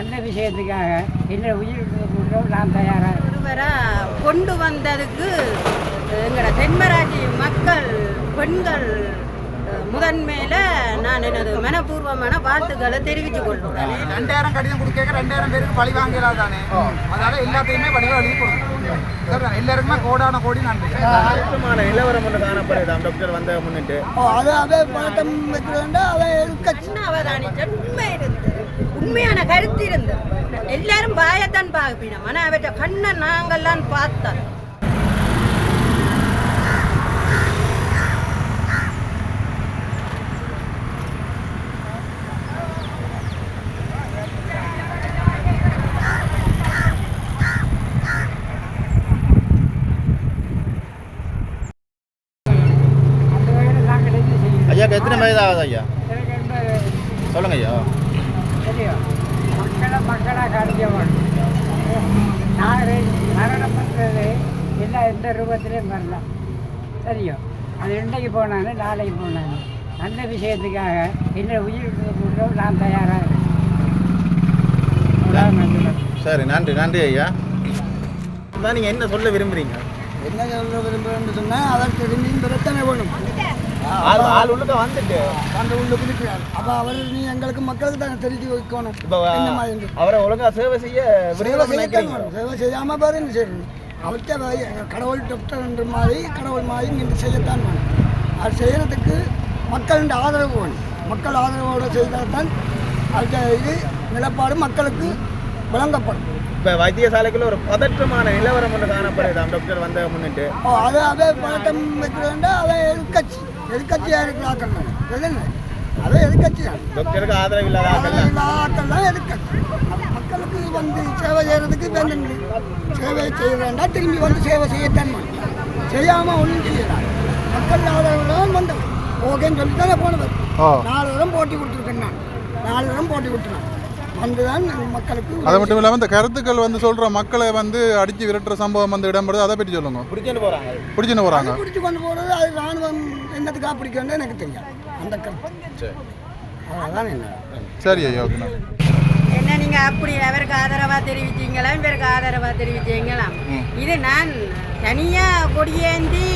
அந்த விஷயத்துக்காக என்ன உயிர் நான் தயாராக ஒருவராக கொண்டு வந்ததுக்கு எங்களோட தென்மராட்சி மக்கள் பெண்கள் முதன்மையில நான் எனது மனப்பூர்வமான வாழ்த்துக்களை தெரிவித்துக் கொள்கிறேன். ரெண்டாயிரம் கடிதம் கொடுக்க ரெண்டாயிரம் பேருக்கு பழி வாங்கலாம் தானே? அதனால எல்லாத்தையுமே வடிவா எழுதி கொடுக்கணும் எல்லாருக்குமே கோடான கோடி நன்றி. நிலவரம் ஒன்று காணப்படுதாம் டாக்டர் வந்த முன்னிட்டு. அதை அதே பழக்கம் அவதானிச்சல் உண்மை இருந்தது. உண்மையான கருத்து இருந்தது. எல்லாரும் பாயத்தான் பார்ப்பினோம். ஆனால் அவற்றை கண்ணை நாங்கள்லாம் பார்த்தோம் அந்த வகையில் நாங்கள் என்ன செய்யணும் ஆகுது ஐயா என்பது சொல்லுங்க ஐயா மக்களை மக்களாக காட்டியவன். நாங்கள் மரணம் பண்ணுறது எல்லாம் எந்த ரூபத்திலையும் வரலாம் தெரியும். அது இன்றைக்கு போனாங்க நாளைக்கு போனாங்க அந்த விஷயத்துக்காக என்ன உயிர் கொடுக்க நான் தயாராக இருக்கேன். சரி நன்றி நன்றி ஐயா. தான் நீங்கள் என்ன சொல்ல விரும்புறீங்க? என்ன சொல்ல விரும்புகிறேன்னு சொன்னால் அதற்கு பிரச்சனை வேணும். ஆள் ஆள் உள்ளுக்க வந்துட்டு. அந்த உள்ள அப்போ அவர் நீ எங்களுக்கு மக்களுக்கு தானே தெரிஞ்சு வைக்கணும். இப்போ அவரை ஒழுங்கா சேவை செய்ய சேவை செய்ய. சேவை செய்யாமல் பாரு செய்யணும். அவர்கிட்ட கடவுள் டாக்டர் என்ற மாதிரி கடவுள் மாதிரி நின்று செய்யத்தான் வேணும். அது செய்கிறதுக்கு மக்களின் ஆதரவு வேணும். மக்கள் ஆதரவோடு செய்தால் தான் அந்த இது நிலப்பாடு மக்களுக்கு விளங்கப்படும் இப்போ வைத்தியசாலைக்குள்ள ஒரு பதற்றமான நிலவரம் ஒன்று காணப்படுதாம் டாக்டர் வந்த முன்னிட்டு. அதை அதே பழக்கம் வைக்கிறோண்டா அதை எதிர்கட்சி எதிர்கட்சியாக இருக்கிற ஆக்கள் இல்லைங்க அதை எதிர்கட்சி தான் டாக்டருக்கு ஆதரவு இல்லாத ஆக்கள் தான் எதிர்கட்சி மக்களுக்கு வந்து சேவை செய்கிறதுக்கு வேணும் சேவை செய்ய வேண்டாம் திரும்பி வந்து சேவை செய்யத்தான் வேணும். செய்யாம ஒன்றும் செய்யலாம் மக்கள் ஆதரவு தான் வந்தவர் ஓகேன்னு சொல்லி தானே போனவர் நாலு தரம் போட்டி கொடுத்துருக்கேன் நான். நாலு தரம் போட்டி கொடுத்துருக்கேன் வந்து தான் மக்களுக்கு அது மட்டும் இல்லாமல் இந்த கருத்துக்கள் வந்து சொல்கிற மக்களை வந்து அடித்து விரட்டுற சம்பவம் வந்து இடம்பெறுது. அதை பற்றி சொல்லுங்க. பிடிச்சிட்டு போகிறாங்க பிடிச்சின்னு போகிறாங்க பிடிச்சி கொண்டு போகிறது அது ராணுவம் என்னத்துக்காக பிடிக்கணும்னு எனக்கு தெரியும் அந்த கருத்து. சரி. அவ்வளோதான் என்ன. சரி ஐயா ஓகே. என்ன நீங்க அப்படி அவருக்கு ஆதரவா தெரிவிச்சீங்களா? இவருக்கு ஆதரவா தெரிவிச்சீங்களா? இது நான் தனியா கொடியேந்தி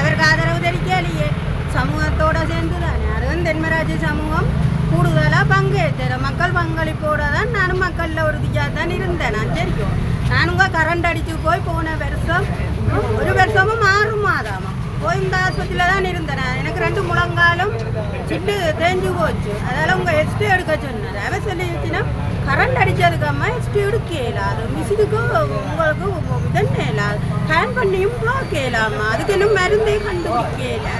அவருக்கு ஆதரவு தெரிவிக்கலையே. சமூகத்தோட சேர்ந்து தானே அதுவும் தென்மராட்சி சமூகம். கூடுதலாக பங்கேற்ற மக்கள் பங்களிப்போட தான் நானும் மக்களில் ஒரு தான் இருந்தேன் நான் தெரியும் நானுங்க கரண்ட் அடித்து போய் போன வருஷம் ஒரு வருஷமும் ஆறு மாதாமா போய் இந்த ஆஸ்பத்திரியில் தான் இருந்தேன் எனக்கு ரெண்டு முழங்காலும் சிட்டு தேஞ்சு போச்சு அதால் உங்கள் எஸ்டி எடுக்க சொன்னார் அவ சொல்லிச்சுன்னா கரண்ட் அடித்ததுக்கம்மா எஸ்டி எடுக்க இயலாது மிஷினுக்கு உங்களுக்கு இதன்னு இயலாது பிளான் பண்ணியும் பார்க்க இயலாமா அதுக்கு இன்னும் மருந்தே கண்டுபிடிக்கல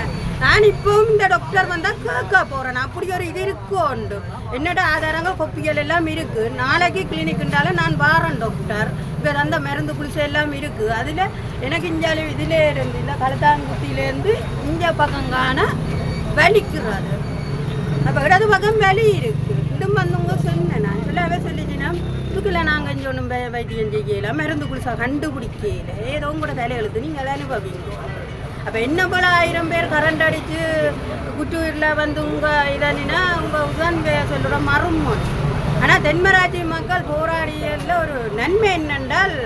நான் இப்பவும் இந்த டாக்டர் வந்தால் கேட்க போகிறேன் அப்படி ஒரு இது இருக்கோண்டு என்னோட ஆதாரங்கள் கொப்பிகள் எல்லாம் இருக்கு. நாளைக்கு கிளினிக்குண்டால நான் வாரேன் டாக்டர் இப்போ அந்த மருந்து குளிசை எல்லாம் இருக்கு. அதில் எனக்கு இஞ்சாலும் இதிலே இருந்து இந்த கழுத்தாங்குத்தியிலேருந்து இந்த பக்கம் காண வலிக்கிறது அப்போ இடது பக்கம் வலி இருக்கு. இடும் வந்தவங்க சொன்னேன். நான் சொல்லவே சொல்லிச்சுன்னா இதுக்குள்ள நாங்கள் இங்கே ஒன்றும் வைத்தியம் செய்யல. மருந்து குளிசா கண்டுபிடிக்கல. ஏதோ உங்களோட தலையெழுத்து நீங்கள் அனுபவிங்க. அப்போ என்ன போல ஆயிரம் பேர் கரண்ட் அடித்து குட்டூரில் வந்து உங்கள் இதனா உங்கள் உதான் சொல்கிற மறுமொழி. ஆனால் தென்மராட்சி மக்கள் போராடியதில் ஒரு நன்மை என்னென்றால்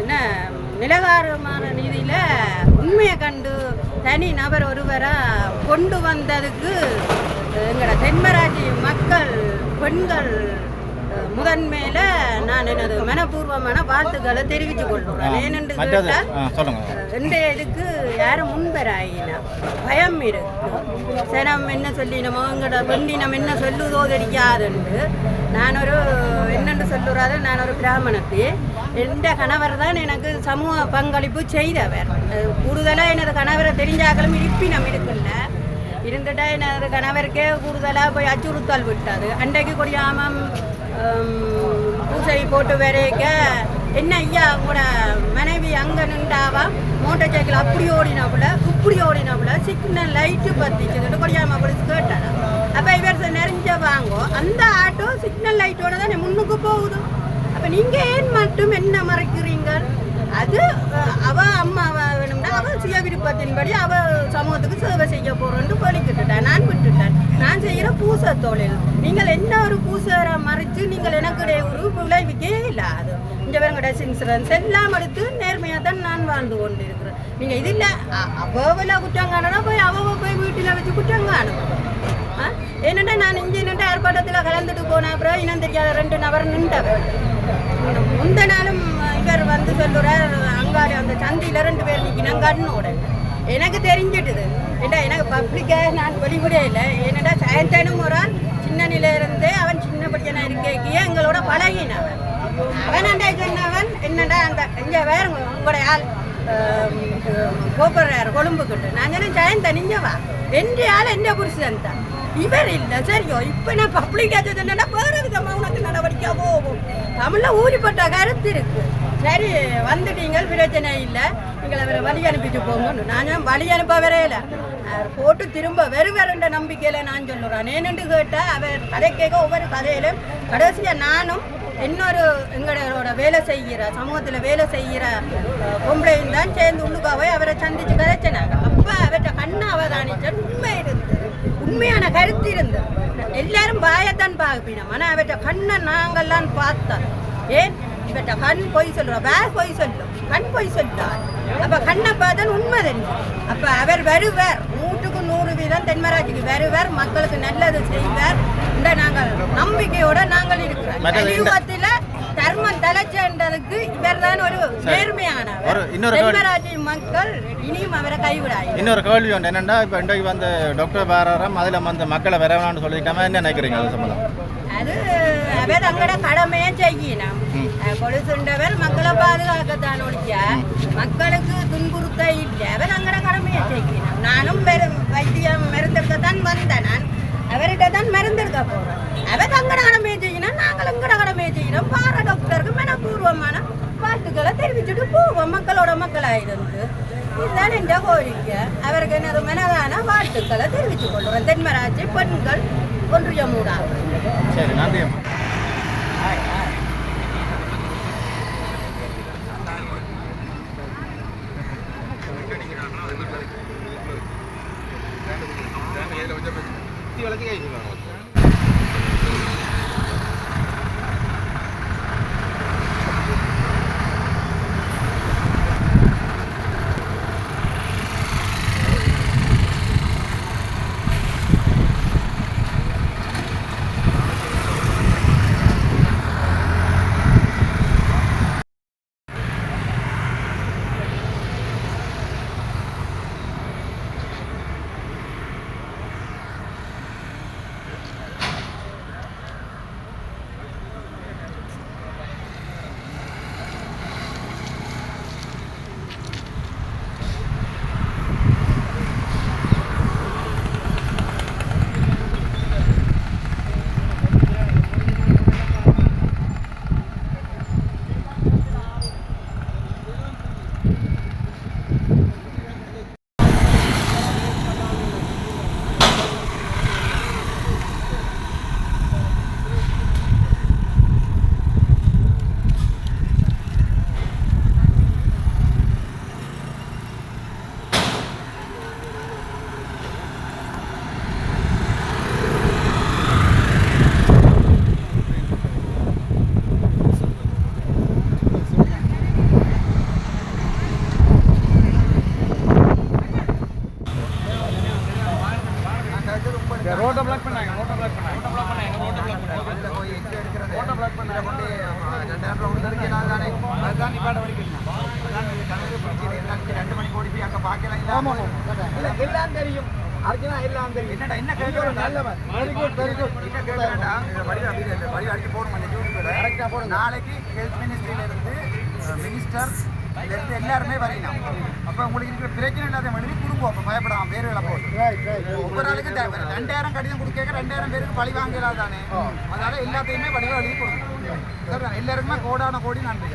என்ன நிலகாரமான நீதியில் உண்மையை கண்டு தனி நபர் ஒருவராக கொண்டு வந்ததுக்கு எங்களோட தென்மராட்சி மக்கள் பெண்கள் முதன்மையில நான் எனது மனப்பூர்வமான வாழ்த்துக்களை தெரிவித்துக் கொள்கிறேன். ஏனென்று கேட்டால் இன்றைய இதுக்கு யாரும் முன்பெறாயினா. பயம் இருக்கு. சனம் என்ன சொல்லினமோ எங்களோட பெண்ணினம் என்ன சொல்லுதோ தெரியாதுண்டு. நான் ஒரு என்னென்று சொல்லுறாரு நான் ஒரு பிராமணத்து. எந்த கணவர் தான் எனக்கு சமூக பங்களிப்பு செய்தவர். அஹ் கூடுதலா எனது கணவரை தெரிஞ்சாக்களும் இருப்பினம் இருக்குல்ல. இருந்துட்டா எனது கணவருக்கே கூடுதலாக போய் அச்சுறுத்தல் விட்டது. அன்றைக்கு கொடியாமம் பூசை போட்டு வரைக்க என்ன ஐயா உங்களோட மனைவி அங்கே நின்றாவா? மோட்டர் சைக்கிள் அப்படி ஓடினாப்புல இப்படி ஓடினாப்புல சிக்னல் லைட்டு பத்திச்சுன்னு கொடியாம போலீஸ் கேட்டாரா? அப்போ இவர் சொ- நிறைஞ்ச வாங்கோ. அந்த ஆட்டோ சிக்னல் லைட்டோட தானே முன்னுக்கு போகுது. அப்போ நீங்கள் ஏன் மட்டும் என்ன மறைக்கிறீங்க? அது அவ அம்மா அவள் சுய விருப்பத்தின்படி அவள் சமூகத்துக்கு சேவை செய்ய போறோன்னு பலிக்கிட்டுட்டேன் நான் விட்டுட்டேன். நான் செய்யற பூச தொழில். நீங்கள் என்ன ஒரு பூசரை மறைச்சு நீங்கள் எனக்கு ஒரு விளைவிக்கே இல்லை. அது இங்கே வேற இன்சூரன்ஸ் எல்லாம் எடுத்து நேர்மையாக தான் நான் வாழ்ந்து கொண்டு இருக்கிறேன் நீங்கள் இது இல்லை. அவ்வளோ குற்றம் காணனா போய் அவ போய் வீட்டில் வச்சு குற்றம் காணும் ஆ? நான் இங்கே நின்று ஆர்ப்பாட்டத்தில் கலந்துட்டு போன அப்புறம் இன்னும் தெரியாத ரெண்டு நபர் நின்றவர். முந்த நாளும் இவர் வந்து சொல்லுறார் அங்காடி அந்த சந்தையில் ரெண்டு பேர் நிற்கணும் கண்ணோட. எனக்கு தெரிஞ்சிட்டுது. ஏண்டா எனக்கு பப்ளிக்காக நான் வெளிவிட இல்லை. என்னடா சாயந்தனும் ஒரு ஆள் சின்ன நிலையிலிருந்தே அவன் சின்ன படிக்கனா இருக்கே எங்களோட பழகினவன். அவன் அண்டா சொன்னவன் என்னடா அந்த இங்கே வேற உங்களோட ஆள் கோபுறார் கொழும்புக்கிட்டு. நான் சொன்னேன் ஜெயந்த நீங்க வா. எந்த ஆள் எந்த புருஷன் தான் இவர் இல்லை சரியோ இப்போ நான் பப்ளிக் என்னன்னா வேற விதமாக உனக்கு நடவடிக்கை போகும் தமிழில் ஊறிப்பட்ட கருத்து இருக்கு. சரி வந்துட்டீங்க பிரச்சனை இல்லை. நீங்கள் அவரை வழி அனுப்பிட்டு போங்கன்னு. நான் வழி அனுப்ப வரையில போட்டு திரும்ப வெறு வேறுன்ற நம்பிக்கையில நான் சொல்லுறேன். ஏனென்று கேட்டால் அவர் கதை கேட்க ஒவ்வொரு கதையிலும் கடைசியாக நானும் இன்னொரு எங்களோட வேலை செய்கிற சமூகத்தில் வேலை செய்கிற பொம்பளையும் தான் சேர்ந்து உள்ளுக்காவே அவரை சந்திச்சு கதைச்சினாங்க. அப்போ அவர்கிட்ட கண்ணை அவதானிச்சல் உண்மை இருந்தது. உண்மையான கருத்து இருந்தது. எல்லாரும் பாயத்தான் பார்ப்பினோம். ஆனால் அவர்கிட்ட கண்ணை நாங்கள்லாம் பார்த்தோம். ஏன்? இவர்கிட்ட கண் பொய் சொல்லுறோம் வேர் பொய் சொல்லும்? கண் பொய் சொல்லுவார் அப்போ கண்ணை பார்த்தா உண்மை தெரியும். அப்போ அவர் வருவார். நூற்றுக்கு நூறு வீதம் தென்மராட்சிக்கு வருவார். மக்களுக்கு நல்லது செய்வார். இந்த நாங்கள் நம்பிக்கையோட நாங்கள் இருக்கிறோம். கலியுகத்தில் தர்மம் தலைச்சென்றதுக்கு இவர் தான் ஒரு நேர்மையானவர். தென்மராட்சி மக்கள் இனியும் அவரை கைவிடாது இன்னொரு கேள்வி ஒன்று என்னென்னா இப்போ இன்றைக்கு வந்து டாக்டர் வேறாரம் அதில் வந்து மக்களை வரவேணாம்னு சொல்லிட்டாம என்ன நினைக்கிறீங்க? அது சம்பந்தம். அது அவர் தங்களோட கடமையை செய்யணும் கொலுசுண்டவர் மக்களை பாதுகாக்கத்தான் ஒழிக்க மக்களுக்கு துன்புறுத்த இல்லை அவர் தங்களோட கடமையை செய்யணும் நானும் வெறும் வைத்தியம் மருந்தெடுக்கத்தான் வந்தேன் நான் அவர்கிட்ட தான் மருந்தெடுக்க போகிறேன் அவர் தங்களோட கடமையை செய்யணும் நாங்கள் எங்களோட கடமையை செய்யணும் பார டாக்டருக்கு மனப்பூர்வமான வாழ்த்துக்களை தெரிவிச்சுட்டு போவோம் மக்களோட மக்களாக இருந்து இதுதான் என்ற கோரிக்கை அவருக்கு எனது மனதான வாழ்த்துக்களை தெரிவித்துக் கொள்கிறோம் தென்மராட்சி பெண்கள் ஒன்றியம் ஊடாக சரி நன்றி பண்ணி கொண்டு ரெண்டாயிரம் ரவுண்ட் நான் தானே அதுதான் நிப்பாட வரைக்கும் அதான் கணக்கு ரெண்டு மணிக்கு ஓடி போய் அங்கே பார்க்கலாம் இல்லை எல்லாம் தெரியும் அதுக்குதான் எல்லாம் தெரியும் என்னடா என்ன கேட்க நல்லவன் வெரி குட் வெரி குட் என்ன கேட்கறேன்டா வடி அப்படி அடிக்க போகணும் அந்த கரெக்டாக போகணும் நாளைக்கு ஹெல்த் மினிஸ்ட்ரியிலிருந்து மினிஸ்டர் எல்லாருமே வரையலாம் அப்போ உங்களுக்கு இருக்கிற பிரச்சனை இல்லாத எழுதி அப்போ பயப்படாம பேர் வேலை போட்டு ஒவ்வொரு ஆளுக்கு ரெண்டாயிரம் கடிதம் கொடுக்க ரெண்டாயிரம் பேருக்கு பழி வாங்கலாம் தானே? அதனால எல்லாத்தையுமே வடிவம் எழுதி கொடுக்கணும். சார் எல்லாருக்குமே கோடான கோடி நன்றி.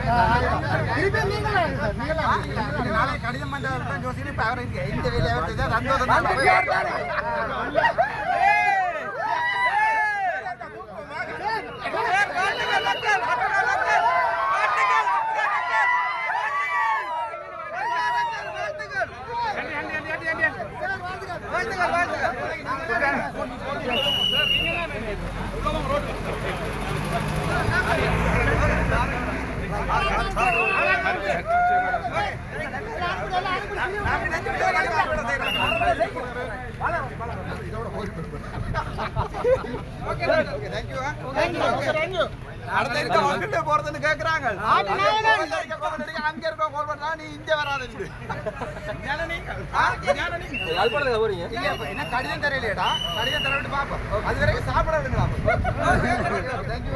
நாளை கடிதம் பண்ண ஜோசியில் இப்போ அவர் இந்த வேலையை சந்தோஷம் அடுத்த இருக்க வந்துட்டு போறதுன்னு கேக்குறாங்க அங்க இருக்க கோல் பண்ணா நீ இங்க வராது போறீங்க என்ன கடிதம் தெரியலையடா கடிதம் தரவிட்டு பாப்போம் அது வரைக்கும் சாப்பிட விடுங்களா தேங்க்யூ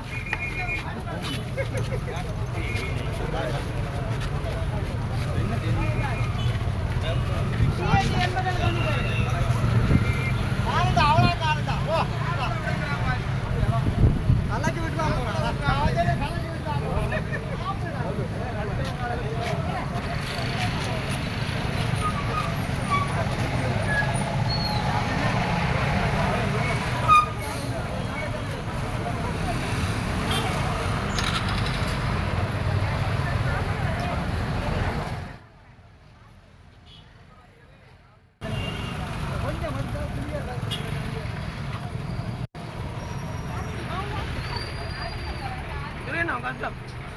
Nada.